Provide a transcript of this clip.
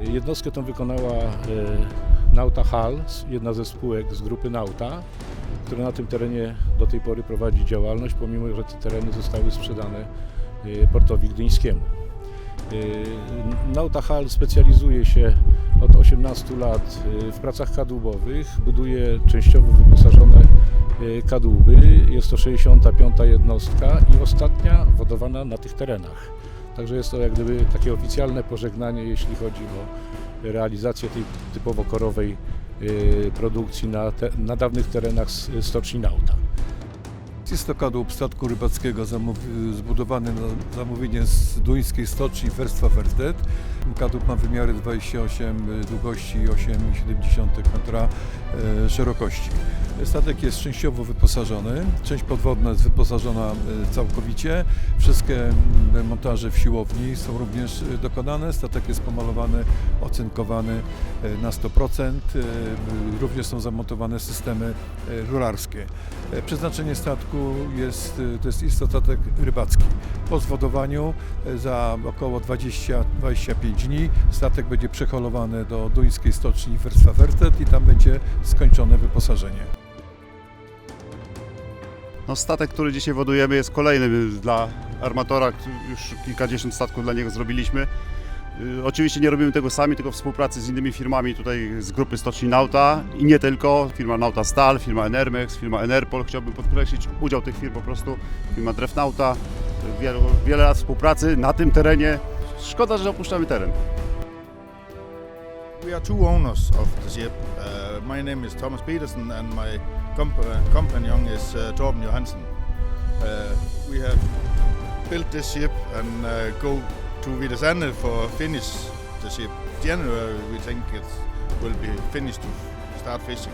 Jednostkę tą wykonała e, Nauta Hals, jedna ze spółek z grupy Nauta, która na tym terenie do tej pory prowadzi działalność, pomimo że te tereny zostały sprzedane e, portowi gdyńskiemu. E, Nauta Hal specjalizuje się od 18 lat w pracach kadłubowych, buduje częściowo wyposażone kadłuby. Jest to 65. jednostka i ostatnia wodowana na tych terenach. Także jest to jak gdyby takie oficjalne pożegnanie, jeśli chodzi o realizację tej typowo korowej y, produkcji na, te, na dawnych terenach stoczni Nauta. Jest to kadłub statku rybackiego zamów- zbudowany na zamówienie z duńskiej stoczni Werstwa Werdet. Kadłub ma wymiary 28 długości i 8,7 metra szerokości. Statek jest częściowo wyposażony, część podwodna jest wyposażona e, całkowicie. Wszystkie mm, montaże w siłowni są również e, dokonane. Statek jest pomalowany, ocynkowany e, na 100%. E, Również są zamontowane systemy rurarskie. Przeznaczenie statku jest, to jest, jest to statek rybacki. Po zwodowaniu za około 20-25 dni statek będzie przeholowany do duńskiej stoczni Werstwa Wertet i tam będzie skończone wyposażenie. No, statek, który dzisiaj wodujemy jest kolejny dla armatora, już kilkadziesiąt statków dla niego zrobiliśmy. Y, Oczywiście nie robimy tego sami, tylko współpracy z innymi firmami tutaj z grupy Stoczni Nauta i nie tylko, firma Nauta Stal, firma Enermex, firma Enerpol. Chciałbym podkreślić udział tych firm po prostu, firma Drefnauta, wiele, wiele lat współpracy na tym terenie. Szkoda, że opuszczamy teren. We are two owners of the ship. Uh, my name is Thomas Petersen and my comp- companion is uh, Torben Johansen. Uh, we have built this ship and uh, go to Vidasande for finish the ship. January we think it will be finished to start fishing.